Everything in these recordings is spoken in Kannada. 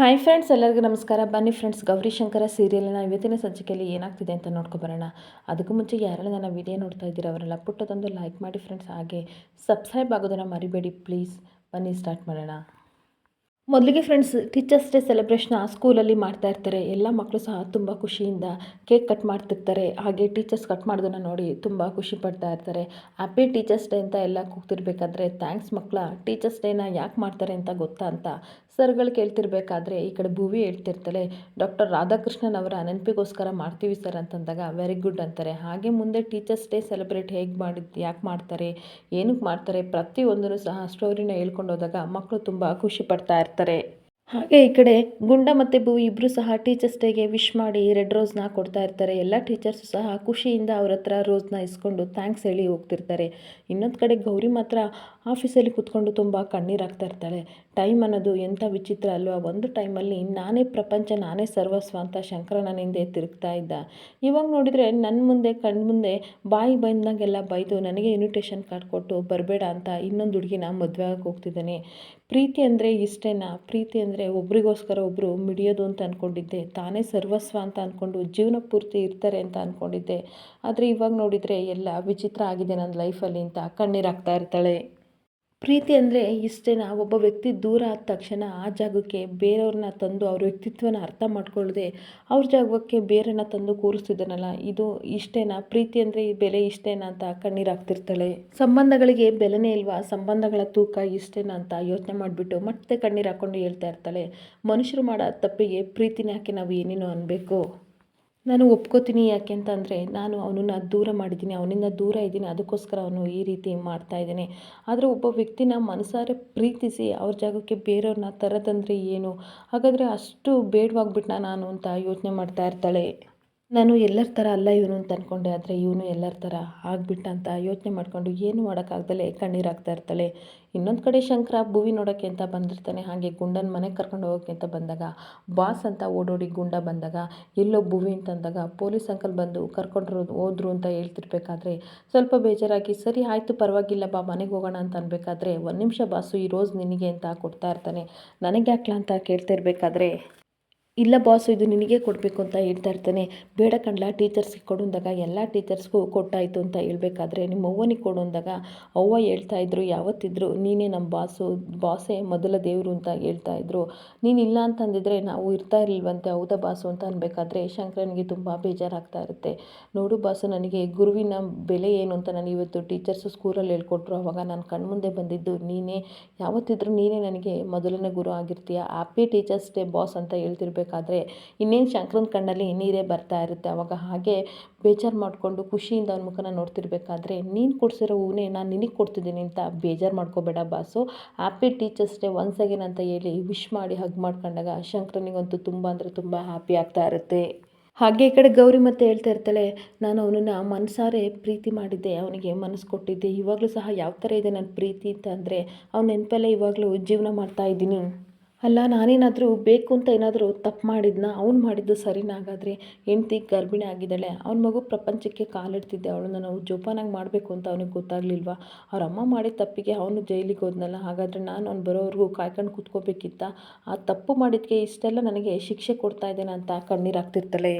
ಹಾಯ್ ಫ್ರೆಂಡ್ಸ್ ಎಲ್ಲರಿಗೂ ನಮಸ್ಕಾರ. ಬನ್ನಿ ಫ್ರೆಂಡ್ಸ್ ಗೌರಿ ಶಂಕರ ಸೀರಿಯಲ್ನ ಇವತ್ತಿನ ಸಂಚಿಕೆಯಲ್ಲಿ ಏನಾಗ್ತಿದೆ ಅಂತ ನೋಡ್ಕೊಬರೋಣ ಅದಕ್ಕೂ ಮುಂಚೆ ಯಾರೆಲ್ಲ ನನ್ನ ವಿಡಿಯೋ ನೋಡ್ತಾ ಇದ್ದೀರಾ, ಅವರೆಲ್ಲ ಪುಟ್ಟದೊಂದು ಲೈಕ್ ಮಾಡಿ ಫ್ರೆಂಡ್ಸ್ ಹಾಗೆ ಸಬ್ಸ್ಕ್ರೈಬ್ ಆಗೋದನ್ನು ಮರಿಬೇಡಿ ಪ್ಲೀಸ್ ಬನ್ನಿ ಸ್ಟಾರ್ಟ್ ಮಾಡೋಣ. ಮೊದಲಿಗೆ ಫ್ರೆಂಡ್ಸ್ ಟೀಚರ್ಸ್ ಡೇ ಸೆಲೆಬ್ರೇಷನ್ ಸ್ಕೂಲಲ್ಲಿ ಮಾಡ್ತಾ ಇರ್ತಾರೆ. ಎಲ್ಲ ಮಕ್ಕಳು ಸಹ ತುಂಬ ಖುಷಿಯಿಂದ ಕೇಕ್ ಕಟ್ ಮಾಡ್ತಿರ್ತಾರೆ. ಹಾಗೆ ಟೀಚರ್ಸ್ ಕಟ್ ಮಾಡೋದನ್ನು ನೋಡಿ ತುಂಬ ಖುಷಿ ಪಡ್ತಾ ಇರ್ತಾರೆ. ಹ್ಯಾಪಿ ಟೀಚರ್ಸ್ ಡೇ ಅಂತ ಎಲ್ಲ ಕೂಗ್ತಿರ್ಬೇಕಾದ್ರೆ ಥ್ಯಾಂಕ್ಸ್ ಮಕ್ಕಳ ಟೀಚರ್ಸ್ ಡೇನ ಯಾಕೆ ಮಾಡ್ತಾರೆ ಅಂತ ಗೊತ್ತಾ ಅಂತ ಸರ್ಗಳು ಕೇಳ್ತಿರ್ಬೇಕಾದ್ರೆ ಈ ಕಡೆ ಭೂವಿ ಹೇಳ್ತಿರ್ತಾಳೆ, ಡಾಕ್ಟರ್ ರಾಧಾಕೃಷ್ಣನ್ ಅವರ ನೆನಪಿಗೋಸ್ಕರ ಮಾಡ್ತೀವಿ ಸರ್ ಅಂತಂದಾಗ, ವೆರಿ ಗುಡ್ ಅಂತಾರೆ. ಹಾಗೆ ಮುಂದೆ ಟೀಚರ್ಸ್ ಡೇ ಸೆಲೆಬ್ರೇಟ್ ಹೇಗೆ ಮಾಡಿದ್ದು ಯಾಕೆ ಮಾಡ್ತಾರೆ ಏನಕ್ಕೆ ಮಾಡ್ತಾರೆ, ಪ್ರತಿಯೊಂದನ್ನು ಸಹ ಸ್ಟೋರಿನ ಹೇಳ್ಕೊಂಡು ಹೋದಾಗ ಮಕ್ಕಳು ತುಂಬ ಖುಷಿ ಪಡ್ತಾ ಇರ್ತಾರೆ. ಹಾಗೆ ಈ ಕಡೆ ಗುಂಡ ಮತ್ತು ಭೂ ಇಬ್ಬರು ಸಹ ಟೀಚರ್ಸ್ ಡೇಗೆ ವಿಶ್ ಮಾಡಿ ರೆಡ್ ರೋಸ್ನ ಕೊಡ್ತಾ ಇರ್ತಾರೆ. ಎಲ್ಲ ಟೀಚರ್ಸು ಸಹ ಖುಷಿಯಿಂದ ಅವ್ರ ಹತ್ರ ರೋಸ್ನ ಇಸ್ಕೊಂಡು ಥ್ಯಾಂಕ್ಸ್ ಹೇಳಿ ಹೋಗ್ತಿರ್ತಾರೆ. ಇನ್ನೊಂದು ಕಡೆ ಗೌರಿ ಮಾತ್ರ ಆಫೀಸಲ್ಲಿ ಕೂತ್ಕೊಂಡು ತುಂಬ ಕಣ್ಣೀರಾಗ್ತಾ ಇರ್ತಾಳೆ. ಟೈಮ್ ಅನ್ನೋದು ಎಂಥ ವಿಚಿತ್ರ ಅಲ್ವಾ? ಒಂದು ಟೈಮಲ್ಲಿ ನಾನೇ ಪ್ರಪಂಚ, ನಾನೇ ಸರ್ವಸ್ವ ಅಂತ ಶಂಕರ ನನ್ನ ಹಿಂದೆ ತಿರುಗ್ತಾ ಇದ್ದ. ಇವಾಗ ನೋಡಿದರೆ ನನ್ನ ಮುಂದೆ ಕಣ್ಣು ಮುಂದೆ, ಬಾಯಿ ಬಂದಾಗೆಲ್ಲ ಬೈದು ನನಗೆ ಇನ್ವಿಟೇಷನ್ ಕಾರ್ಡ್ ಕೊಟ್ಟು ಬರಬೇಡ ಅಂತ ಇನ್ನೊಂದು ಹುಡುಗಿನ ಮದುವೆ ಆಗಕ್ಕೆ ಹೋಗ್ತಿದ್ದಾನೆ. ಪ್ರೀತಿ ಅಂದರೆ ಇಷ್ಟೇನಾ? ಪ್ರೀತಿ ಅಂದರೆ ಒಬ್ರಿಗೋಸ್ಕರ ಒಬ್ಬರು ಮಿಡಿಯೋದು ಅಂತ ಅಂದ್ಕೊಂಡಿದ್ದೆ ತಾನೇ ಸರ್ವಸ್ವ ಅಂತ ಅಂದ್ಕೊಂಡು ಜೀವನ ಪೂರ್ತಿ ಇರ್ತಾರೆ ಅಂತ ಅಂದ್ಕೊಂಡಿದ್ದೆ ಆದರೆ ಇವಾಗ ನೋಡಿದರೆ ಎಲ್ಲ ವಿಚಿತ್ರ ಆಗಿದೆ ನನ್ನ ಲೈಫಲ್ಲಿ ಅಂತ ಕಣ್ಣೀರಾಗ್ತಾ ಇರ್ತಾಳೆ. ಪ್ರೀತಿ ಅಂದರೆ ಇಷ್ಟೇನಾ ಒಬ್ಬ ವ್ಯಕ್ತಿ ದೂರ ಆದ ತಕ್ಷಣ ಆ ಜಾಗಕ್ಕೆ ಬೇರೆಯವ್ರನ್ನ ತಂದು ಅವ್ರ ವ್ಯಕ್ತಿತ್ವನ ಅರ್ಥ ಮಾಡ್ಕೊಳ್ಳದೆ ಅವ್ರ ಜಾಗಕ್ಕೆ ಬೇರೆನ ತಂದು ಕೂರಿಸ್ತಿದ್ದಾನಲ್ಲ, ಇದು ಇಷ್ಟೇನಾ ಪ್ರೀತಿ ಅಂದರೆ ಈ ಬೆಲೆ ಇಷ್ಟೇನಾ ಅಂತ ಕಣ್ಣೀರಾಗ್ತಿರ್ತಾಳೆ ಸಂಬಂಧಗಳಿಗೆ ಬೆಲೆನೇ ಇಲ್ವಾ? ಸಂಬಂಧಗಳ ತೂಕ ಇಷ್ಟೇನಾ ಅಂತ ಯೋಚನೆ ಮಾಡಿಬಿಟ್ಟು ಮತ್ತೆ ಕಣ್ಣೀರು ಹಾಕ್ಕೊಂಡು ಹೇಳ್ತಾ ಇರ್ತಾಳೆ. ಮನುಷ್ಯರು ಮಾಡೋ ತಪ್ಪಿಗೆ ಪ್ರೀತಿನ ಹಾಕಿ ನಾವು ಏನೇನೋ ಅನ್ಬೇಕು. ನಾನು ಒಪ್ಕೋತೀನಿ ಯಾಕೆ ಅಂತಂದರೆ ನಾನು ಅವನನ್ನು ದೂರ ಮಾಡಿದ್ದೀನಿ, ಅವನಿಂದ ದೂರ ಇದ್ದೀನಿ, ಅದಕ್ಕೋಸ್ಕರ ಅವನು ಈ ರೀತಿ ಮಾಡ್ತಾ ಇದ್ದಾನೆ. ಆದರೆ ಒಬ್ಬ ವ್ಯಕ್ತಿನ ಮನಸಾರೆ ಪ್ರೀತಿಸಿ ಅವ್ರ ಜಾಗಕ್ಕೆ ಬೇರೆಯವ್ರನ್ನ ತರೋದಂದರೆ ಏನು? ಹಾಗಾದರೆ ಅಷ್ಟು ಬೇಡವಾಗ್ಬಿಟ್ನಾ ನಾನು ಅಂತ ಯೋಚನೆ ಮಾಡ್ತಾ ಇರ್ತಾಳೆ. ನಾನು ಎಲ್ಲರ ಥರ ಅಲ್ಲ ಇವನು ಅಂತ ಅಂದ್ಕೊಂಡೆ ಆದರೆ ಇವನು ಎಲ್ಲರ ಥರ ಆಗ್ಬಿಟ್ಟ ಅಂತ ಯೋಚನೆ ಮಾಡಿಕೊಂಡು ಏನು ಮಾಡೋಕ್ಕಾಗ್ದಲೇ ಕಣ್ಣೀರಾಗ್ತಾ ಇರ್ತಾಳೆ. ಇನ್ನೊಂದು ಕಡೆ ಶಂಕರ ಭೂವಿ ನೋಡೋಕ್ಕೆ ಅಂತ ಬಂದಿರ್ತಾನೆ, ಹಾಗೆ ಗುಂಡನ ಮನೆಗೆ ಕರ್ಕೊಂಡು ಹೋಗೋಕ್ಕೆ ಅಂತ ಬಂದಾಗ, ಬಾಸ್ ಅಂತ ಓಡೋಡಿ ಗುಂಡ ಬಂದಾಗ, ಎಲ್ಲೋ ಭೂವಿ ಅಂತಂದಾಗ ಪೊಲೀಸ್ ಅಂಕಲ್ ಬಂದು ಕರ್ಕೊಂಡ್ರು, ಹೋದ್ರು ಅಂತ ಹೇಳ್ತಿರ್ಬೇಕಾದ್ರೆ ಸ್ವಲ್ಪ ಬೇಜಾರಾಗಿ, ಸರಿ ಆಯಿತು, ಪರವಾಗಿಲ್ಲ ಬಾ, ಮನೆಗೆ ಹೋಗೋಣ ಅಂತ ಅನ್ಬೇಕಾದ್ರೆ ಒಂದು ನಿಮಿಷ ಬಾಸು ಈ ರೋಸ್ ನಿನಗೆ ಅಂತ ಕೊಡ್ತಾ ಇರ್ತಾನೆ. ನನಗೆ ಯಾಕ್ಲ ಅಂತ ಕೇಳ್ತಾ ಇರಬೇಕಾದ್ರೆ ಇಲ್ಲ ಬಾಸು ಇದು ನಿನಗೆ ಕೊಡಬೇಕು ಅಂತ ಹೇಳ್ತಾ ಇರ್ತಾನೆ. ಬೇಡ ಕಣ್ಲ ಟೀಚರ್ಸ್ಗೆ ಕೊಡು ಅಂದಾಗ, ಎಲ್ಲ ಟೀಚರ್ಸ್ಗೂ ಕೊಟ್ಟಾಯಿತು ಅಂತ ಹೇಳಬೇಕಾದ್ರೆ ನಿಮ್ಮ ಅವ್ವನಿಗೆ ಕೊಡು ಅಂದಾಗ, ಅವ್ವ ಹೇಳ್ತಾ ಇದ್ರು, ಯಾವತ್ತಿದ್ರು, ನೀನೇ ನಮ್ಮ ಬಾಸು ಬಾಸೇ ಮೊದಲ ದೇವರು ಅಂತ ಹೇಳ್ತಾ ಇದ್ರು. ನೀನು ಇಲ್ಲ ಅಂತಂದಿದ್ರೆ ನಾವು ಇರ್ತಾ ಇರಲಿಲ್ವಂತೆ, ಹೌದಾ ಬಾಸು ಅಂತ ಅನ್ಬೇಕಾದ್ರೆ ಶಂಕರನಿಗೆ ತುಂಬ ಬೇಜಾರಾಗ್ತಾ ಇರುತ್ತೆ. ನೋಡು ಬಾಸು ನನಗೆ ಗುರುವಿನ ಬೆಲೆ ಏನು ಅಂತ ನಾನು ಇವತ್ತು ಟೀಚರ್ಸು ಸ್ಕೂಲಲ್ಲಿ ಹೇಳ್ಕೊಟ್ರು. ಅವಾಗ ನಾನು ಕಣ್ಮುಂದೆ ಬಂದಿದ್ದು, ನೀನೇ, ಯಾವತ್ತಿದ್ರು ನೀನೇ ನನಗೆ ಮೊದಲನೇ ಗುರು ಆಗಿರ್ತೀಯ. ಹ್ಯಾಪಿ ಟೀಚರ್ಸ್ ಡೇ ಬಾಸ್ ಅಂತ ಹೇಳ್ತಿರ್ಬೇಕು. ಬೇಕಾದರೆ ಇನ್ನೇನು ಶಂಕರನ ಕಣ್ಣಲ್ಲಿ ನೀರೇ ಬರ್ತಾ ಇರುತ್ತೆ. ಅವಾಗ ಹಾಗೆ ಬೇಜಾರು ಮಾಡಿಕೊಂಡು ಖುಷಿಯಿಂದ ಅವನ ಮುಖನ ನೋಡ್ತಿರ್ಬೇಕಾದ್ರೆ, ನೀನು ಕೊಡ್ಸಿರೋ ಹೂವನ್ನೇ ನಾನು ನಿನಗೆ ಕೊಡ್ತಿದ್ದೀನಿ ಅಂತ ಬೇಜಾರು ಮಾಡ್ಕೋಬೇಡ boss. Happy teachers day once again ಅಂತ ಹೇಳಿ ವಿಶ್ ಮಾಡಿ ಹಗ್ ಮಾಡ್ಕೊಂಡಾಗ ಶಂಕರನಿಗಂತೂ ತುಂಬ ಅಂದರೆ ತುಂಬ ಹ್ಯಾಪಿ ಆಗ್ತಾ ಇರುತ್ತೆ. ಹಾಗೆ ಈ ಕಡೆ ಗೌರಿ ಮತ್ತೆ ಹೇಳ್ತಾ ಇರ್ತಾಳೆ, ನಾನು ಅವನನ್ನು ಮನಸಾರೆ ಪ್ರೀತಿ ಮಾಡಿದ್ದೆ, ಅವನಿಗೆ ಮನಸ್ಸು ಕೊಟ್ಟಿದ್ದೆ, ಇವಾಗಲೂ ಸಹ ಯಾವ ಥರ ಇದೆ ನನ್ನ ಪ್ರೀತಿ ಅಂತ ಅಂದರೆ, ಅವ್ನ ನೆನಪಲ್ಲೇ ಇವಾಗಲೂ ಜೀವನ ಮಾಡ್ತಾ ಇದ್ದೀನಿ. ಅಲ್ಲ, ನಾನೇನಾದರೂ ಬೇಕು ಅಂತ ಏನಾದರೂ ತಪ್ಪು ಮಾಡಿದ್ನ? ಅವ್ನು ಮಾಡಿದ್ದು ಸರಿನಾ? ಹಾಗಾದರೆ ಹೆಂಡ್ತಿ ಗರ್ಭಿಣಿ ಆಗಿದ್ದಾಳೆ, ಅವ್ನ ಮಗು ಪ್ರಪಂಚಕ್ಕೆ ಕಾಲಿಡ್ತಿದ್ದೆ, ಅವಳನ್ನ ನಾವು ಜೋಪಾನಾಗಿ ಮಾಡಬೇಕು ಅಂತ ಅವನಿಗೆ ಗೊತ್ತಾಗಲಿಲ್ವಾ? ಅವ್ರ ಅಮ್ಮ ಮಾಡಿದ ತಪ್ಪಿಗೆ ಅವನು ಜೈಲಿಗೆ ಹೋದ್ನಲ್ಲ, ಹಾಗಾದರೆ ನಾನು ಅವ್ನು ಬರೋವರೆಗೂ ಕಾಯ್ಕೊಂಡು ಕೂತ್ಕೋಬೇಕಿತ್ತ? ಆ ತಪ್ಪು ಮಾಡಿದ್ದಕ್ಕೆ ಇಷ್ಟೆಲ್ಲ ನನಗೆ ಶಿಕ್ಷೆ ಕೊಡ್ತಾ ಇದ್ದೇನೆ ಅಂತ ಕಣ್ಣೀರಾಗ್ತಿರ್ತಾಳೆ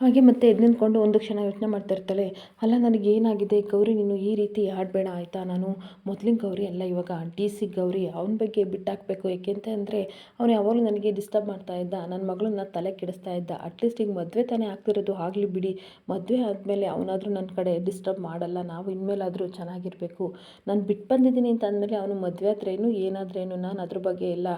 ಹಾಗೆ ಮತ್ತೆ ಎದ್ದು ನಿಂತ್ಕೊಂಡು ಒಂದು ಕ್ಷಣ ಯೋಚನೆ ಮಾಡ್ತಾ ಇರ್ತಾಳೆ, ಅಲ್ಲ ನನಗೇನಾಗಿದೆ ಗೌರಿ, ನೀನು ಈ ರೀತಿ ಆಡಬೇಡ, ಆಯಿತಾ? ನಾನು ಮೊದಲಿನ ಗೌರಿ ಅಲ್ಲ, ಇವಾಗ ಡಿ ಸಿ ಗೌರಿ. ಅವನ ಬಗ್ಗೆ ಬಿಟ್ಟಾಕಬೇಕು. ಏಕೆಂತ ಅಂದರೆ, ಅವನು ಯಾವಾಗಲೂ ನನಗೆ ಡಿಸ್ಟರ್ಬ್ ಮಾಡ್ತಾ ಇದ್ದ. ನನ್ನ ಮಗಳನ್ನ ತಲೆ ಕೆಡಿಸ್ತಾ ಇದ್ದ. ಅಟ್ಲೀಸ್ಟ್ ಈಗ ಮದುವೆ ತಾನೇ ಆಗ್ತಿರೋದು. ಆಗಲಿ ಬಿಡಿ. ಮದುವೆ ಆದಮೇಲೆ ಅವನಾದರೂ ನನ್ನ ಕಡೆ ಡಿಸ್ಟರ್ಬ್ ಮಾಡಲ್ಲ. ನಾವು ಇನ್ಮೇಲಾದರೂ ಚೆನ್ನಾಗಿರಬೇಕು. ನಾನು ಬಿಟ್ಟು ಬಂದಿದ್ದೀನಿ ಅಂತ ಅಂದಮೇಲೆ ಅವನು ಮದುವೆ ಹತ್ರ ಏನು ಏನಾದ್ರೇನು ನಾನು ಅದ್ರ ಬಗ್ಗೆ ಎಲ್ಲ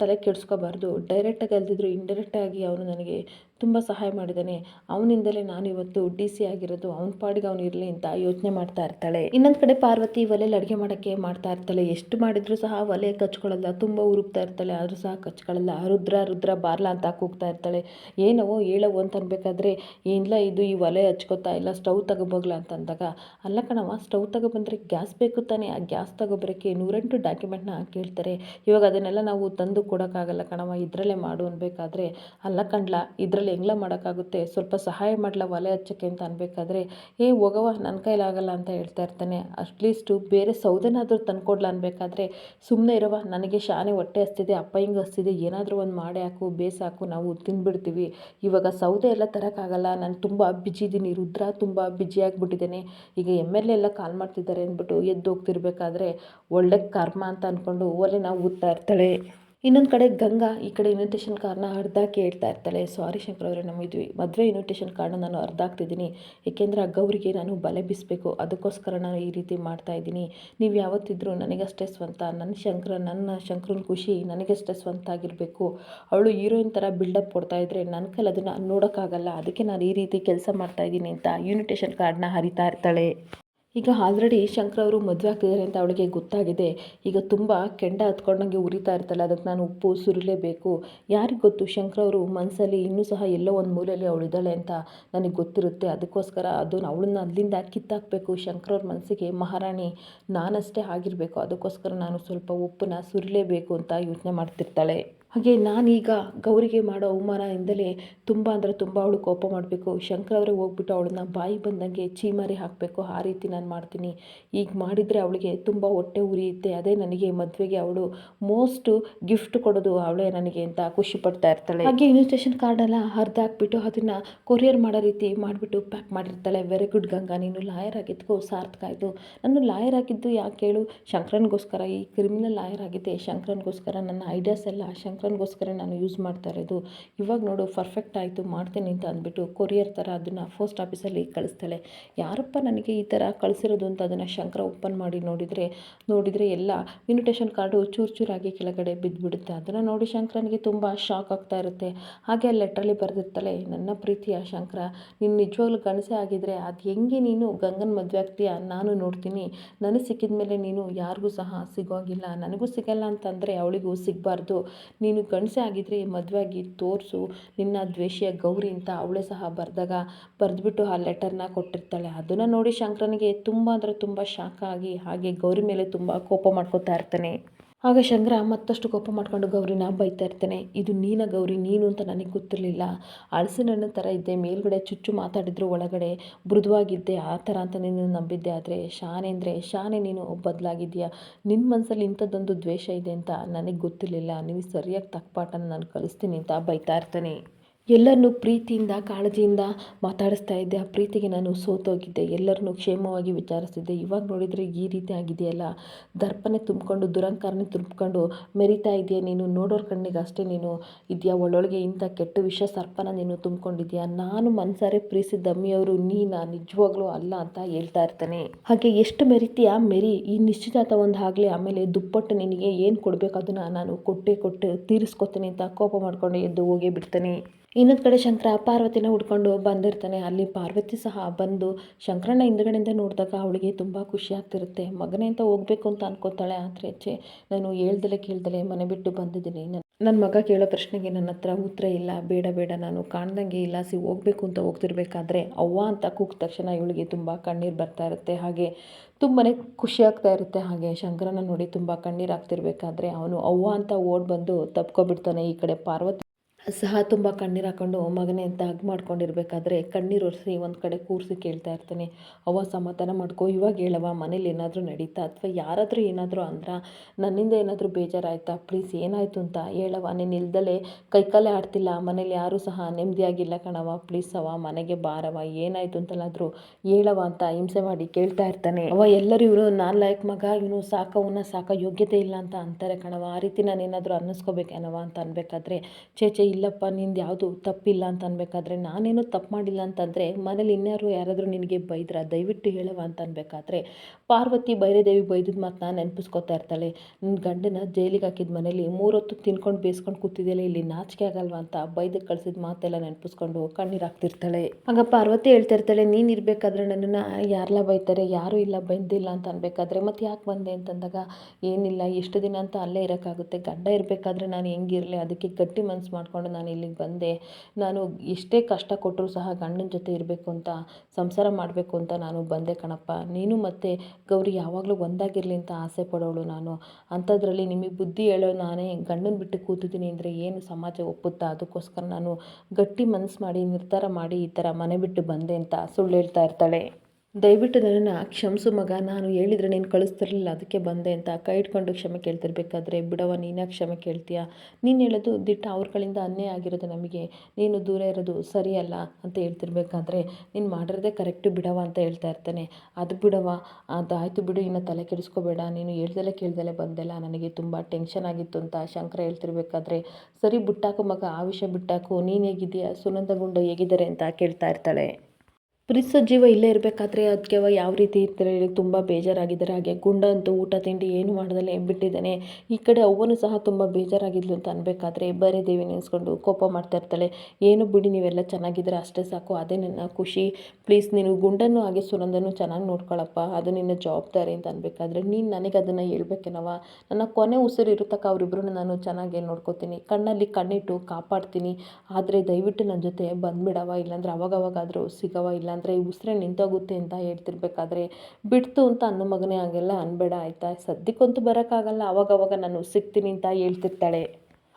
ತಲೆ ಕೆಡಿಸ್ಕೋಬಾರ್ದು. ಡೈರೆಕ್ಟಾಗಿ ಅಲ್ದಿದ್ರು ಇಂಡೈರೆಕ್ಟಾಗಿ ಅವನು ನನಗೆ ತುಂಬ ಸಹಾಯ ಮಾಡಿದ್ದಾನೆ ಅವನಿಂದಲೇ ನಾನು ಇವತ್ತು ಡಿ ಸಿ ಆಗಿರೋದು, ಅವನ ಪಾಡಿಗೆ ಅವನು ಇರಲಿ ಅಂತ ಯೋಚನೆ ಮಾಡ್ತಾ ಇರ್ತಾಳೆ. ಇನ್ನೊಂದು ಕಡೆ ಪಾರ್ವತಿ ಒಲೆಯಲ್ಲಿ ಅಡುಗೆ ಮಾಡೋಕ್ಕೆ ಮಾಡ್ತಾ ಇರ್ತಾಳೆ. ಎಷ್ಟು ಮಾಡಿದರೂ ಸಹ ಒಲೆ ಕಚ್ಕೊಳ್ಳಲ್ಲ, ತುಂಬ ಉರುಪ್ತಾ ಇರ್ತಾಳೆ. ಆದರೂ ಸಹ ಕಚ್ಕೊಳ್ಳಲ್ಲ. ರುದ್ರ ರುದ್ರ ಬಾರ್ಲಾ ಅಂತ ಕೂಗ್ತಾ ಇರ್ತಾಳೆ. ಏನವೋ ಹೇಳವು ಅಂತ ಅನ್ಬೇಕಾದ್ರೆ ಏನಿಲ್ಲ ಇದು ಈ ಒಲೆ ಹಚ್ಕೋತಾ ಇಲ್ಲ, ಸ್ಟವ್ ತಗೋಬೋಗ್ಲ ಅಂತ ಅಂದಾಗ, ಅಲ್ಲ ಕಣವ ಸ್ಟವ್ ತಗೊಬಂದ್ರೆ ಗ್ಯಾಸ್ ಬೇಕು ತಾನೇ. ಆ ಗ್ಯಾಸ್ ತಗೊಬರೋಕ್ಕೆ ನೂರೆಂಟು ಡಾಕ್ಯುಮೆಂಟ್ನ ಕೇಳ್ತಾರೆ ಇವಾಗ ಅದನ್ನೆಲ್ಲ ನಾವು ತಂದು ಕೊಡೋಕ್ಕಾಗಲ್ಲ ಕಣವ ಇದರಲ್ಲೇ ಮಾಡು ಅನ್ಬೇಕಾದ್ರೆ, ಅಲ್ಲ ಕಂಡ್ಲ ಇದರಲ್ಲೇ ಹೆಂಗ್ಲ ಮಾಡೋಕ್ಕಾಗುತ್ತೆ? ಸ್ವಲ್ಪ ಸಹಾಯ ಮಾಡಲ ಒಲೆ ಹಚ್ಚಕ್ಕೆ ಅಂತ ಅನ್ಬೇಕಾದ್ರೆ, ಏ ಹೋಗವ್ವ ನನ್ನ ಕೈಲಾಗಲ್ಲ ಅಂತ ಹೇಳ್ತಾ ಇರ್ತಾನೆ. ಅಟ್ಲೀಸ್ಟು ಬೇರೆ ಸೌದೆನಾದರೂ ತಂದ್ಕೊಡ್ಲ ಅನ್ಬೇಕಾದ್ರೆ ಸುಮ್ಮನೆ ಇರವ ನನಗೆ ಶಾನೆ ಹೊಟ್ಟೆ ಹಸ್ತಿದೆ, ಅಪ್ಪ ಹಿಂಗೆ ಹಸ್ತಿದೆ, ಏನಾದರೂ ಒಂದು ಮಾಡಿ ಹಾಕು ಬೇಸಾಕು ನಾವು ತಿಂದ್ಬಿಡ್ತೀವಿ. ಇವಾಗ ಸೌದೆ ಎಲ್ಲ ತರೋಕ್ಕಾಗಲ್ಲ ನಾನು ತುಂಬ ಬಿಜಿ ಇದ್ದೀನಿ ರುದ್ರ ತುಂಬ ಬಿಜಿ ಆಗಿಬಿಟ್ಟಿದ್ದೇನೆ. ಈಗ ಎಂ ಎಲ್ ಎಲ್ಲ ಕಾಲ್ ಮಾಡ್ತಿದ್ದಾರೆ ಅಂದ್ಬಿಟ್ಟು ಎದ್ದು ಹೋಗ್ತಿರ್ಬೇಕಾದ್ರೆ, ಒಳ್ಳೆ ಕರ್ಮ ಅಂತ ಅಂದ್ಕೊಂಡು ನಾವು ಊದ್ತಾ ಇರ್ತಾಳೆ. ಇನ್ನೊಂದು ಕಡೆ ಗಂಗಾ, ಈ ಕಡೆ ಇನ್ವಿಟೇಷನ್ ಕಾರ್ಡ್ನ ಅರ್ಧ ಕೇಳ್ತಾ ಇರ್ತಾಳೆ. ಸಾರಿ ಶಂಕರ್ ಅವರೇ ನಮ್ಮ ಇದ್ವಿ ಮದುವೆ ಇನ್ವಿಟೇಷನ್ ಕಾರ್ಡ್ನ ನಾನು ಅರ್ಧ ಹಾಕ್ತಿದ್ದೀನಿ ಏಕೆಂದರೆ ಆ ಗೌರಿಗೆ ನಾನು ಬಲೆ ಬೀಸಬೇಕು. ಅದಕ್ಕೋಸ್ಕರ ನಾನು ಈ ರೀತಿ ಮಾಡ್ತಾ ಇದ್ದೀನಿ. ನೀವು ಯಾವತ್ತಿದ್ರೂ ನನಗಷ್ಟೇ ಸ್ವಂತ ನನ್ನ ಶಂಕರ, ನನ್ನ ಶಂಕರನ ಖುಷಿ ನನಗಷ್ಟೇ ಸ್ವಂತ ಆಗಿರಬೇಕು ಅವಳು ಹೀರೋಯಿನ್ ಥರ ಬಿಲ್ಡಪ್ ಕೊಡ್ತಾ ಇದ್ದರೆ ನನ್ನ ಕೈಲಿ ಅದನ್ನು ನೋಡೋಕ್ಕಾಗಲ್ಲ. ಅದಕ್ಕೆ ನಾನು ಈ ರೀತಿ ಕೆಲಸ ಮಾಡ್ತಾ ಇದ್ದೀನಿ ಅಂತ ಇನ್ವಿಟೇಷನ್ ಕಾರ್ಡ್ನ ಹರಿತಾ ಇರ್ತಾಳೆ. ಈಗ ಆಲ್ರೆಡಿ ಶಂಕರ್ ಅವರು ಮದುವೆ ಆಗ್ತಿದ್ದಾರೆ ಅಂತ ಅವಳಿಗೆ ಗೊತ್ತಾಗಿದೆ. ಈಗ ತುಂಬ ಕೆಂಡ ಹತ್ಕೊಂಡಂಗೆ ಉರಿತಾ ಇರ್ತಲ್ಲ ಅದಕ್ಕೆ ನಾನು ಉಪ್ಪು ಸುರಿಲೇಬೇಕು ಯಾರಿಗೆ ಗೊತ್ತು? ಶಂಕರ್ ಅವರು ಮನಸ್ಸಲ್ಲಿ ಇನ್ನೂ ಸಹ ಎಲ್ಲೋ ಒಂದು ಮೂಲೆಯಲ್ಲಿ ಅವಳಿದ್ದಾಳೆ ಅಂತ ನನಗೆ ಗೊತ್ತಿರುತ್ತೆ. ಅದಕ್ಕೋಸ್ಕರ ಅದು ಅವಳನ್ನ ಅಲ್ಲಿಂದ ಕಿತ್ತಾಕಬೇಕು. ಶಂಕರ್ ಅವ್ರ ಮನಸ್ಸಿಗೆ ಮಹಾರಾಣಿ ನಾನಷ್ಟೇ ಆಗಿರಬೇಕು. ಅದಕ್ಕೋಸ್ಕರ ನಾನು ಸ್ವಲ್ಪ ಉಪ್ಪನ್ನ ಸುರಿಲೇಬೇಕು ಅಂತ ಯೋಚನೆ ಮಾಡ್ತಿರ್ತಾಳೆ. ಹಾಗೆ ನಾನೀಗ ಗೌರಿಗೆ ಮಾಡೋ ಅವಮಾನದಿಂದಲೇ ತುಂಬ ಅಂದರೆ ತುಂಬ ಅವಳು ಕೋಪ ಮಾಡಬೇಕು. ಶಂಕರ್ ಅವರೇ ಹೋಗ್ಬಿಟ್ಟು ಅವಳನ್ನ ಬಾಯಿ ಬಂದಂಗೆ ಚೀಮಾರಿ ಹಾಕಬೇಕು. ಆ ರೀತಿ ನಾನು ಮಾಡ್ತೀನಿ. ಈಗ ಮಾಡಿದರೆ ಅವಳಿಗೆ ತುಂಬ ಹೊಟ್ಟೆ ಉರಿಯುತ್ತೆ. ಅದೇ ನನಗೆ ಮದುವೆಗೆ ಅವಳು ಮೋಸ್ಟ್ ಗಿಫ್ಟ್ ಕೊಡೋದು ಅವಳೇ ನನಗೆ ಅಂತ ಖುಷಿ ಪಡ್ತಾ ಇರ್ತಾಳೆ. ಹಾಗೆ ಇನ್ವಿಟೇಷನ್ ಕಾರ್ಡೆಲ್ಲ ಅರ್ಧ ಹಾಕ್ಬಿಟ್ಟು ಅದನ್ನು ಕೊರಿಯರ್ ಮಾಡೋ ರೀತಿ ಮಾಡಿಬಿಟ್ಟು ಪ್ಯಾಕ್ ಮಾಡಿರ್ತಾಳೆ. ವೆರಿ ಗುಡ್ ಗಂಗಾ, ನೀನು ಲಾಯರ್ ಆಗಿದ್ದಕ್ಕೂ ಸಾರ್ಥಕ ಆಯಿತು. ನಾನು ಲಾಯರ್ ಆಗಿದ್ದು ಯಾಕೆ ಹೇಳು? ಶಂಕರನ್ಗೋಸ್ಕರ. ಈ ಕ್ರಿಮಿನಲ್ ಲಾಯರ್ ಆಗಿದ್ದೆ. ಶಂಕರನ್ಗೋಸ್ಕರ ನನ್ನ ಐಡಿಯಾಸ್ ಎಲ್ಲ ಶಂಕರ್ ಶಂಕರನ್ಗೋಸ್ಕರ ನಾನು ಯೂಸ್ ಮಾಡ್ತಾ ಇರೋದು. ಇವಾಗ ನೋಡು ಪರ್ಫೆಕ್ಟ್ ಆಯಿತು, ಮಾಡ್ತೀನಿ ಅಂತ ಅಂದ್ಬಿಟ್ಟು ಕೊರಿಯರ್ ಥರ ಅದನ್ನು ಪೋಸ್ಟ್ ಆಫೀಸಲ್ಲಿ ಕಳಿಸ್ತಾಳೆ. ಯಾರಪ್ಪ ನನಗೆ ಈ ಥರ ಕಳಿಸಿರೋದು ಅಂತ ಅದನ್ನು ಶಂಕರ ಓಪನ್ ಮಾಡಿ ನೋಡಿದರೆ ನೋಡಿದರೆ ಎಲ್ಲ ಇನ್ವಿಟೇಷನ್ ಕಾರ್ಡು ಚೂರು ಚೂರಾಗಿ ಕೆಳಗಡೆ ಬಿದ್ದುಬಿಡುತ್ತೆ ಅದನ್ನು ನೋಡಿ ಶಂಕರನಿಗೆ ತುಂಬ ಶಾಕ್ ಆಗ್ತಾ ಇರುತ್ತೆ. ಹಾಗೆ ಆ ಲೆಟ್ರಲ್ಲಿ ಬರೆದಿರ್ತಾಳೆ, ನನ್ನ ಪ್ರೀತಿಯ ಶಂಕರ, ನೀನು ನಿಜವಾಗ್ಲೂ ಗಣಸೆ ಆಗಿದ್ರೆ ಅದು ಹೆಂಗೆ ನೀನು ಗಂಗನ ಮದುವೆ ಆಗ್ತೀಯ? ನಾನು ನೋಡ್ತೀನಿ. ನನಗೆ ಸಿಕ್ಕಿದ ಮೇಲೆ ನೀನು ಯಾರಿಗೂ ಸಹ ಸಿಗೋಗಿಲ್ಲ. ನನಗೂ ಸಿಗಲ್ಲ ಅಂತಂದರೆ ಅವಳಿಗೂ ಸಿಗಬಾರ್ದು. ನೀನು ನೀನು ಗಂಡಸೆ ಆಗಿದ್ದರೆ ಮದುವೆ ಆಗಿ ತೋರಿಸು ನಿನ್ನ ದ್ವೇಷಿಯ ಗೌರಿ ಅಂತ ಅವಳೇ ಸಹ ಬರೆದಾಗ ಬರೆದ್ಬಿಟ್ಟು ಆ ಲೆಟರ್ನ ಕೊಟ್ಟಿರ್ತಾಳೆ. ಅದನ್ನು ನೋಡಿ ಶಂಕರನಿಗೆ ತುಂಬ ಅಂದರೆ ತುಂಬ ಶಾಕ್ ಆಗಿ ಹಾಗೆ ಗೌರಿ ಮೇಲೆ ತುಂಬ ಕೋಪ ಮಾಡ್ಕೋತಾ ಇರ್ತಾನೆ. ಆಗ ಶಂಕರ ಮತ್ತಷ್ಟು ಕೋಪ ಮಾಡ್ಕೊಂಡು ಗೌರಿನ ಬೈತಾ ಇರ್ತಾನೆ. ಇದು ನೀನ ಗೌರಿ, ನೀನು ಅಂತ ನನಗೆ ಗೊತ್ತಿರಲಿಲ್ಲ. ಹಣ್ಣು ಥರ ಇದ್ದೆ, ಮೇಲ್ಗಡೆ ಚುಚ್ಚು ಮಾತಾಡಿದ್ರು ಒಳಗಡೆ, ಮೃದುವಾಗಿದ್ದೆ, ಆ ಥರ ಅಂತ ನೀನು ನಂಬಿದ್ದೆ. ಆದರೆ ಶಾನೆ ಅಂದರೆ ಶಾನೆ, ನೀನು ಬದಲಾಗಿದ್ಯಾ ನಿನ್ನ ಮನಸ್ಸಲ್ಲಿ ಇಂಥದ್ದೊಂದು ದ್ವೇಷ ಇದೆ ಅಂತ ನನಗೆ ಗೊತ್ತಿರಲಿಲ್ಲ. ನೀವು ಸರಿಯಾಗಿ ತಕ್ಕ ನಾನು ಕಲಿಸ್ತೀನಿ ಅಂತ ಬೈತಾ ಇರ್ತಾನೆ. ಎಲ್ಲರನ್ನೂ ಪ್ರೀತಿಯಿಂದ, ಕಾಳಜಿಯಿಂದ ಮಾತಾಡಿಸ್ತಾ ಇದ್ದೆ. ಆ ಪ್ರೀತಿಗೆ ನಾನು ಸೋತೋಗಿದ್ದೆ. ಎಲ್ಲರನ್ನು ಕ್ಷೇಮವಾಗಿ ವಿಚಾರಿಸ್ತಿದ್ದೆ. ಇವಾಗ ನೋಡಿದರೆ ಈ ರೀತಿ ಆಗಿದೆಯಲ್ಲ? ದರ್ಪನೆ ತುಂಬಿಕೊಂಡು, ದುರಂಕಾರನೇ ತುಂಬಿಕೊಂಡು ಮೆರಿತಾ ಇದೆಯಾ ನೀನು? ನೋಡೋರ ಕಣ್ಣಿಗೆ ಅಷ್ಟೇ ನೀನು ಇದೆಯಾ? ಒಳೊಳಗೆ ಇಂಥ ಕೆಟ್ಟ ವಿಷ ಸರ್ಪನ ನೀನು ತುಂಬಿಕೊಂಡಿದ್ಯಾ? ನಾನು ಮನಸಾರೆ ಪ್ರೀತಿಸಿದ ಅಮ್ಮಿಯವರು ನೀನಾ? ನಿಜವಾಗ್ಲೂ ಅಲ್ಲ ಅಂತ ಹೇಳ್ತಾ ಇರ್ತಾನೆ. ಹಾಗೆ ಎಷ್ಟು ಮೆರಿತೀಯಾ ಮೆರಿ? ಈ ನಿಶ್ಚಿತಾರ್ಥ ಒಂದು ಆಗಲಿ, ಆಮೇಲೆ ದುಪ್ಪಟ್ಟು ನಿನಗೆ ಏನು ಕೊಡಬೇಕು? ಅದನ್ನು ನಾನು ಕೊಟ್ಟೆ ಕೊಟ್ಟು ತೀರಿಸ್ಕೊತೀನಿ ಅಂತ ಕೋಪ ಮಾಡ್ಕೊಂಡು ಎದ್ದು ಹೋಗೇ ಬಿಡ್ತಾನೆ. ಇನ್ನೊಂದು ಕಡೆ ಶಂಕರ ಪಾರ್ವತಿನ ಹುಡ್ಕೊಂಡು ಬಂದಿರ್ತಾನೆ. ಅಲ್ಲಿ ಪಾರ್ವತಿ ಸಹ ಬಂದು ಶಂಕರನ ಹಿಂದ್ಗಡೆಯಿಂದ ನೋಡಿದಾಗ ಅವಳಿಗೆ ತುಂಬ ಖುಷಿ ಆಗ್ತಿರುತ್ತೆ. ಮಗನೇ ಅಂತ ಹೋಗಬೇಕು ಅಂತ ಅನ್ಕೋತಾಳೆ. ಆದರೆ ಹೆಚ್ಚೆ ನಾನು ಹೇಳ್ದಲೆ ಕೇಳ್ದಲೆ ಮನೆ ಬಿಟ್ಟು ಬಂದಿದ್ದೀನಿ. ನನ್ನ ಮಗ ಕೇಳೋ ಪ್ರಶ್ನೆಗೆ ನನ್ನ ಹತ್ರ ಉತ್ತರ ಇಲ್ಲ. ಬೇಡ ಬೇಡ, ನಾನು ಕಾಣ್ದಂಗೆ ಇಲ್ಲ. ಸಿ, ಹೋಗಬೇಕು ಅಂತ ಹೋಗ್ತಿರ್ಬೇಕಾದ್ರೆ ಅವ್ವ ಅಂತ ಕೂಗಿದ ತಕ್ಷಣ ಇವಳಿಗೆ ತುಂಬ ಕಣ್ಣೀರು ಬರ್ತಾ ಇರುತ್ತೆ. ಹಾಗೆ ತುಂಬಾ ಖುಷಿ ಆಗ್ತಾ ಇರುತ್ತೆ. ಹಾಗೆ ಶಂಕರನ ನೋಡಿ ತುಂಬ ಕಣ್ಣೀರು ಆಗ್ತಿರ್ಬೇಕಾದ್ರೆ ಅವನು ಅವ್ವ ಅಂತ ಓಡ್ ಬಂದು ತಪ್ಕೊಬಿಡ್ತಾನೆ ಈ ಕಡೆ ಪಾರ್ವತಿ. ಸಹ ತುಂಬ ಕಣ್ಣೀರು ಹಾಕ್ಕೊಂಡು ಮಗನೇ ಅಂತ ಹಗ್ ಮಾಡ್ಕೊಂಡಿರ್ಬೇಕಾದ್ರೆ ಕಣ್ಣೀರು ಒರೆಸಿ ಒಂದು ಕಡೆ ಕೂರಿಸಿ ಕೇಳ್ತಾ ಇರ್ತಾನೆ. ಅವ್ವ ಸಮಾಧಾನ ಮಾಡ್ಕೊ, ಇವಾಗ ಹೇಳವ ಮನೇಲಿ ಏನಾದರೂ ನಡೀತಾ ಅಥವಾ ಯಾರಾದರೂ ಏನಾದರೂ ಅಂದ್ರಾ ನನ್ನಿಂದ ಏನಾದರೂ ಬೇಜಾರಾಯ್ತಾ? ಪ್ಲೀಸ್ ಏನಾಯಿತು ಅಂತ ಹೇಳವ ನೀನು ಇಲ್ದಲೇ ಕೈಕಾಲೇ ಆಡ್ತಿಲ್ಲ, ಮನೇಲಿ ಯಾರೂ ಸಹ ನೆಮ್ಮದಿಯಾಗಿಲ್ಲ ಕಣವ ಪ್ಲೀಸ್ ಅವ ಮನೆಗೆ ಬಾರವ ಏನಾಯಿತು ಅಂತಲಾದರೂ ಹೇಳವ ಅಂತ ಹಿಂಸೆ ಮಾಡಿ ಕೇಳ್ತಾ ಇರ್ತಾನೆ. ಅವ ಎಲ್ಲರೂ ಇವರು ನಾನು ಲೈಕ್ ಮಗ, ಇವನು ಸಾಕವನ್ನ ಸಾಕ ಯೋಗ್ಯತೆ ಇಲ್ಲ ಅಂತ ಅಂತಾರೆ ಕಣವ ಆ ರೀತಿ ನಾನು ಏನಾದರೂ ಅನ್ನಿಸ್ಕೋಬೇಕೇನವ ಅಂತ ಅನ್ಬೇಕಾದ್ರೆ ಚೇಚೆ ಇಲ್ಲಪ್ಪ, ನಿಂದು ಯಾವುದು ತಪ್ಪಿಲ್ಲ ಅಂತ ಅನ್ಬೇಕಾದ್ರೆ ನಾನೇನು ತಪ್ಪು ಮಾಡಿಲ್ಲ ಅಂತಂದರೆ ಮನೇಲಿ ಇನ್ಯಾರು ಯಾರಾದರೂ ನಿನಗೆ ಬೈದ್ರ? ದಯವಿಟ್ಟು ಹೇಳವ ಅಂತ ಅನ್ಬೇಕಾದ್ರೆ ಪಾರ್ವತಿ ಬೈರೇದೇವಿ ಬೈದಿದ್ದು ಮಾತು ನಾನು ನೆನಪಿಸ್ಕೊತಾ ಇರ್ತಾಳೆ. ನಿನ್ನ ಗಂಡನ ಜೈಲಿಗೆ ಹಾಕಿದ ಮನೇಲಿ ಮೂರೊತ್ತು ತಿನ್ಕೊಂಡು ಬೇಯಿಸ್ಕೊಂಡು ಕೂತಿದ್ದೆಲ್ಲ ಇಲ್ಲಿ ನಾಚಿಕೆ ಆಗಲ್ವಾ ಅಂತ ಬೈದಕ್ಕೆ ಕಳಿಸಿದ ಮಾತೆಲ್ಲ ನೆನಪಿಸ್ಕೊಂಡು ಕಣ್ಣೀರು ಹಾಕ್ತಿರ್ತಾಳೆ. ಆಗ ಪಾರ್ವತಿ ಹೇಳ್ತಾ ಇರ್ತಾಳೆ, ನೀನು ಇರಬೇಕಾದ್ರೆ ನನ್ನನ್ನು ಯಾರೆಲ್ಲ ಬೈತಾರೆ? ಯಾರೂ ಇಲ್ಲ, ಬೈದಿಲ್ಲ ಅಂತ ಅನ್ಬೇಕಾದ್ರೆ ಮತ್ತೆ ಯಾಕೆ ಬಂದೆ ಅಂತಂದಾಗ, ಏನಿಲ್ಲ ಎಷ್ಟು ದಿನ ಅಂತ ಅಲ್ಲೇ ಇರೋಕ್ಕಾಗುತ್ತೆ. ಗಂಡ ಇರಬೇಕಾದ್ರೆ ನಾನು ಹೆಂಗಿರಲಿ ಅದಕ್ಕೆ ಗಟ್ಟಿ ಮನಸ್ಸು ಮಾಡ್ಕೊಂಡು ನಾನು ಇಲ್ಲಿಗೆ ಬಂದೆ. ನಾನು ಎಷ್ಟೇ ಕಷ್ಟ ಕೊಟ್ಟರೂ ಸಹ ಗಂಡನ ಜೊತೆ ಇರಬೇಕು ಅಂತ, ಸಂಸಾರ ಮಾಡಬೇಕು ಅಂತ ನಾನು ಬಂದೆ ಕಣಪ್ಪ. ನೀನು ಮತ್ತು, ಗೌರಿ ಯಾವಾಗಲೂ ಒಂದಾಗಿರಲಿ ಅಂತ ಆಸೆ ಪಡೋಳು ನಾನು. ಅಂಥದ್ರಲ್ಲಿ ನಿಮಗೆ ಬುದ್ಧಿ ಹೇಳೋ ನಾನೇ ಗಂಡನ ಬಿಟ್ಟು ಕೂತಿದ್ದೀನಿ ಅಂದರೆ ಏನು ಸಮಾಜ ಒಪ್ಪುತ್ತಾ? ಅದಕ್ಕೋಸ್ಕರ ನಾನು ಗಟ್ಟಿ ಮನಸ್ಸು ಮಾಡಿ, ನಿರ್ಧಾರ ಮಾಡಿ ಈ ಥರ ಮನೆ ಬಿಟ್ಟು ಬಂದೆ ಅಂತ ಸುಳ್ಳು ಹೇಳ್ತಾ ಇರ್ತಾಳೆ. ದಯವಿಟ್ಟು ನನ್ನನ್ನು ಕ್ಷಮಿಸು ಮಗ. ನಾನು ಹೇಳಿದರೆ ನೀನು ಕಳಿಸ್ತಿರಲಿಲ್ಲ. ಅದಕ್ಕೆ ಬಂದೆ ಅಂತ ಕೈ ಇಟ್ಕೊಂಡು ಕ್ಷಮೆ ಕೇಳ್ತಿರ್ಬೇಕಾದ್ರೆ ಬಿಡವ ನೀನೇ ಕ್ಷಮೆ ಕೇಳ್ತೀಯ? ನೀನು ಹೇಳೋದು ದಿಟ್ಟ. ಅವ್ರಗಳಿಂದ ಅನ್ಯಾಯ ಆಗಿರೋದು ನಮಗೆ. ನೀನು ದೂರ ಇರೋದು ಸರಿಯಲ್ಲ ಅಂತ ಹೇಳ್ತಿರ್ಬೇಕಾದ್ರೆ, ನೀನು ಮಾಡಿರೋದೇ ಕರೆಕ್ಟು ಬಿಡವ ಅಂತ ಹೇಳ್ತಾ ಇರ್ತಾನೆ. ಅದು ಬಿಡವ ಅದಾಯಿತು ಬಿಡು, ಇನ್ನು ತಲೆ ಕೆಡಿಸ್ಕೋಬೇಡ. ನೀನು ಹೇಳ್ದಲೆ ಕೇಳ್ದಲೆ ಬಂದೆಲ್ಲ. ನನಗೆ ತುಂಬ ಟೆನ್ಷನ್ ಆಗಿತ್ತು ಅಂತ ಶಂಕರ ಹೇಳ್ತಿರ್ಬೇಕಾದ್ರೆ, ಸರಿ, ಬಿಟ್ಟಾಕು ಮಗ. ಆ ವಿಷಯ ಬಿಟ್ಟಾಕು. ನೀನು ಹೇಗಿದ್ದೀಯಾ? ಸುನಂದ ಗುಂಡು ಹೇಗಿದ್ದಾರೆ? ಅಂತ ಕೇಳ್ತಾ ಇರ್ತಾಳೆ. ಪ್ರಿಸ ಜೀವ ಇಲ್ಲೇ ಇರಬೇಕಾದ್ರೆ ಅದಕ್ಕೆ ಯಾವ ರೀತಿ ಇರ್ತಾರೆ ತುಂಬ ಬೇಜಾರಾಗಿದ್ದಾರೆ. ಹಾಗೆ ಗುಂಡ ಅಂತೂ ಊಟ, ತಿಂಡಿ ಏನು ಮಾಡ್ದಲೇ ಬಿಟ್ಟಿದ್ದಾನೆ. ಈ ಕಡೆ ಅವ್ವನೂ ಸಹ ತುಂಬ ಬೇಜಾರಾಗಿದ್ಲು ಅಂತ ಅನ್ಬೇಕಾದ್ರೆ ಬರೀ ದೇವಿ ನೆನೆಸ್ಕೊಂಡು ಕೋಪ ಮಾಡ್ತಾ ಇರ್ತಾಳೆ. ಏನು ಬಿಡಿ, ನೀವೆಲ್ಲ ಚೆನ್ನಾಗಿದ್ರೆ ಅಷ್ಟೇ ಸಾಕು, ಅದೇ ನನ್ನ ಖುಷಿ. ಪ್ಲೀಸ್, ನೀನು ಗುಂಡನ್ನು ಹಾಗೆ ಸುನಂದನು ಚೆನ್ನಾಗಿ ನೋಡ್ಕೊಳಪ್ಪ. ಅದು ನಿನ್ನ ಜವಾಬ್ದಾರಿ ಅಂತ ಅನ್ಬೇಕಾದ್ರೆ ನೀನು ನನಗೆ ಅದನ್ನು ಹೇಳ್ಬೇಕೇನವ ನನ್ನ ಕೊನೆ ಉಸಿರು ಇರತಕ್ಕ ಅವರಿಬ್ಬರನ್ನ ನಾನು ಚೆನ್ನಾಗಿ ನೋಡ್ಕೋತೀನಿ. ಕಣ್ಣಲ್ಲಿ ಕಣ್ಣಿಟ್ಟು ಕಾಪಾಡ್ತೀನಿ. ಆದರೆ ದಯವಿಟ್ಟು ನನ್ನ ಜೊತೆ ಬಂದುಬಿಡವ ಇಲ್ಲಾಂದ್ರೆ ಅವಾಗವಾಗಾದರೂ ಸಿಗವ ಇಲ್ಲ ಅಂದರೆ ಈ ಉಸಿರೇ ನಿಂತೋಗುತ್ತೆ ಅಂತ ಹೇಳ್ತಿರ್ಬೇಕಾದ್ರೆ ಬಿಡ್ತು ಅಂತ ಅನ್ನೋ ಮಗನೇ ಹಾಗೆಲ್ಲ ಅನ್ಬೇಡ ಆಯಿತಾ? ಸದ್ಯಕ್ಕಂತೂ ಬರೋಕ್ಕಾಗಲ್ಲ, ಅವಾಗವಾಗ ನಾನು ಸಿಗ್ತೀನಿ ಅಂತ ಹೇಳ್ತಿರ್ತಾಳೆ.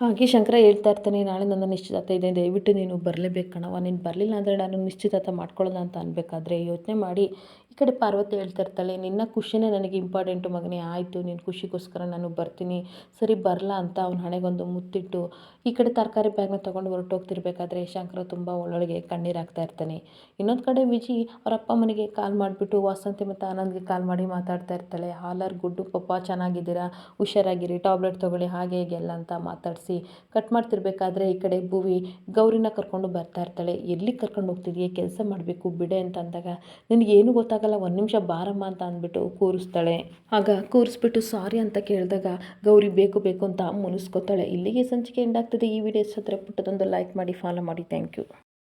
ಹಾಗೆ ಶಂಕರ ಹೇಳ್ತಾ ಇರ್ತಾನೆ, ನಾಳೆ ನನ್ನ ನಿಶ್ಚಿತಾರ್ಥ ಇದೆ, ದಯವಿಟ್ಟು ನೀನು ಬರಲೇಬೇಕು ಕಣವ ನೀನು ಬರಲಿಲ್ಲ ಅಂದರೆ ನಾನು ನಿಶ್ಚಿತಾರ್ಥ ಮಾಡ್ಕೊಳ್ಳೋಣ ಅಂತ ಅನ್ಬೇಕಾದ್ರೆ ಯೋಚನೆ ಮಾಡಿ. ಈ ಕಡೆ ಪಾರ್ವತಿ ಹೇಳ್ತಾ ಇರ್ತಾಳೆ, ನಿನ್ನ ಖುಷಿನೇ ನನಗೆ ಇಂಪಾರ್ಟೆಂಟು ಮಗನೇ, ಆಯಿತು ನಿನ್ನ ಖುಷಿಗೋಸ್ಕರ ನಾನು ಬರ್ತೀನಿ. ಸರಿ ಬರಲ್ಲ ಅಂತ ಅವ್ನ ಹಣೆಗೊಂದು ಮುತ್ತಿಟ್ಟು ಈ ಕಡೆ ತರಕಾರಿ ಬ್ಯಾಗ್ನ ತೊಗೊಂಡು ಹೊರಟೋಗ್ತಿರ್ಬೇಕಾದ್ರೆ ಶಂಕರ ತುಂಬ ಒಳ್ಳೊಳಗೆ ಕಣ್ಣೀರು ಹಾಕ್ತಾ ಇರ್ತಾನೆ. ಇನ್ನೊಂದು ಕಡೆ ವಿಜಿ ಅವ್ರ ಅಪ್ಪ ಮನೆಗೆ ಕಾಲ್ ಮಾಡಿಬಿಟ್ಟು, ವಾಸಂತಿ ಮತ್ತು ಆನಂದ್ಗೆ ಕಾಲ್ ಮಾಡಿ ಮಾತಾಡ್ತಾ ಇರ್ತಾಳೆ. ಹಾಲರ್, ಗುಡ್ಡು, ಪಪ್ಪ, ಚೆನ್ನಾಗಿದ್ದೀರಾ? ಹುಷಾರಾಗಿರಿ ಟ್ಯಾಬ್ಲೆಟ್ ತೊಗೊಳ್ಳಿ, ಹಾಗೆ ಹೇಗೆ ಎಲ್ಲ ಅಂತ ಮಾತಾಡಿಸಿ ಕಟ್ ಮಾಡ್ತಿರ್ಬೇಕಾದ್ರೆ ಈ ಕಡೆ ಭುವಿ ಗೌರಿನ ಕರ್ಕೊಂಡು ಬರ್ತಾ ಇರ್ತಾಳೆ. ಎಲ್ಲಿ ಕರ್ಕೊಂಡು ಹೋಗ್ತಿದೀಯ? ಕೆಲಸ ಮಾಡಬೇಕು, ಬಿಡೆ ಅಂತ ಅಂದಾಗ ನಿನಗೇನು ಗೊತ್ತಾಗಲ್ಲ, ಒಂದು ನಿಮಿಷ ಬಾರಮ್ಮ ಅಂತ ಅಂದ್ಬಿಟ್ಟು ಕೂರಿಸ್ತಾಳೆ. ಆಗ ಕೂರಿಸ್ಬಿಟ್ಟು ಸಾರಿ ಅಂತ ಕೇಳಿದಾಗ ಗೌರಿ ಬೇಕು ಬೇಕು ಅಂತ ಮುನಿಸ್ಕೋತಾಳೆ. ಇಲ್ಲಿಗೆ ಸಂಚಿಕೆ ಎಂಡಾಗ್ತದೆ ಈ ವಿಡಿಯೋ ಇಷ್ಟ ಪುಟ್ಟದೊಂದು ಲೈಕ್ ಮಾಡಿ ಫಾಲೋ ಮಾಡಿ. Thank you